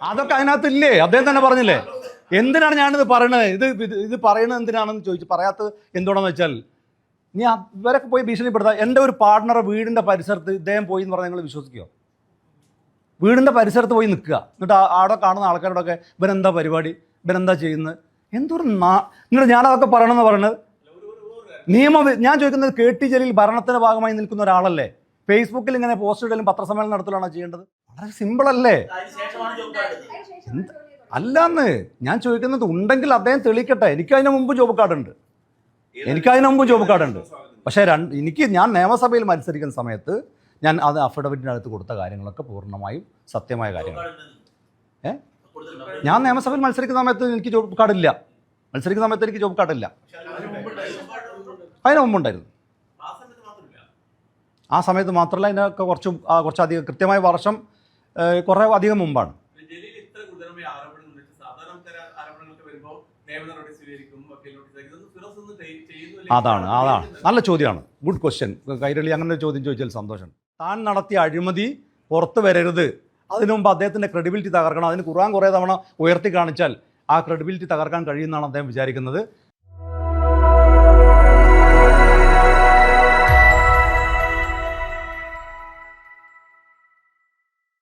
അതൊക്കെ അതിനകത്ത് ഇല്ലേ അദ്ദേഹം തന്നെ പറഞ്ഞില്ലേ? എന്തിനാണ് ഞാനിത് പറയണത്? ഇത് ഇത് പറയണത് എന്തിനാണെന്ന് ചോദിച്ചു പറയാത്തത് എന്തുകൊണ്ടെന്ന് വെച്ചാൽ നീ ആ- ഇവരൊക്കെ പോയി ഭീഷണിപ്പെടുത്താം എന്റെ ഒരു പാർട്ട്ണറെ വീടിന്റെ പരിസരത്ത് ഇദ്ദേഹം പോയി എന്ന് പറഞ്ഞാൽ നിങ്ങൾ വിശ്വസിക്കുമോ വീടിന്റെ പരിസരത്ത് പോയി നിൽക്കുക. എന്നിട്ട് അവിടെ കാണുന്ന ആൾക്കാരോടൊക്കെ ഇവനെന്താ പരിപാടി? ഇവനെന്താ ചെയ്യുന്നത്? എന്തൊരു നാ എന്നിട്ട് ഞാനതൊക്കെ പറയണമെന്ന് പറയണത്? നിയമ ഞാൻ ചോദിക്കുന്നത് കെ ടി ജലീൽ ഭരണത്തിന്റെ ഭാഗമായി നിൽക്കുന്ന ഒരാളല്ലേ? ഫേസ്ബുക്കിൽ ഇങ്ങനെ പോസ്റ്റ് ഇടലും പത്രസമ്മേളനം നടത്തലാണോ ചെയ്യേണ്ടത്? വളരെ സിമ്പിൾ അല്ലേ എന്ത്? അല്ലാന്ന് ഞാൻ ചോദിക്കുന്നത് ഉണ്ടെങ്കിൽ അദ്ദേഹം തെളിയിക്കട്ടെ. എനിക്ക് അതിന് മുമ്പ് ജോബ് കാർഡ് ഉണ്ട്. എനിക്ക് അതിന് മുമ്പ് ജോബ് കാർഡ് ഉണ്ട്. പക്ഷേ രണ്ട് എനിക്ക് ഞാൻ നിയമസഭയിൽ മത്സരിക്കുന്ന സമയത്ത് ഞാൻ അത് അടുത്ത് കൊടുത്ത കാര്യങ്ങളൊക്കെ പൂർണമായും സത്യമായ കാര്യങ്ങൾ ഏ? ഞാൻ നിയമസഭയിൽ മത്സരിക്കുന്ന സമയത്ത് എനിക്ക് ജോബ് കാർഡ് ഇല്ല. മത്സരിക്കുന്ന സമയത്ത് എനിക്ക് ജോബ് കാർഡ് ഇല്ല. അതിന് മുമ്പുണ്ടായിരുന്നു. ആ സമയത്ത് മാത്രമല്ല. അതിനൊക്കെ കുറച്ചും കുറച്ചധികം കൃത്യമായ വർഷം കുറേ അധികം മുമ്പാണ്. അതാണ് അതാണ്. നല്ല ചോദ്യമാണ്. ഗുഡ് ക്വസ്റ്റ്യൻ കൈരളി അങ്ങനെ ഒരു ചോദ്യം ചോദിച്ചാൽ സന്തോഷം. താൻ നടത്തിയ അഴിമതി പുറത്തു വരരുത്. അതിനു മുമ്പ് അദ്ദേഹത്തിന്റെ ക്രെഡിബിലിറ്റി തകർക്കണം. അതിന് ഖുർആൻ കുറേ തവണ ഉയർത്തി കാണിച്ചാൽ ആ ക്രെഡിബിലിറ്റി തകർക്കാൻ കഴിയുമെന്നാണ് അദ്ദേഹം വിചാരിക്കുന്നത്.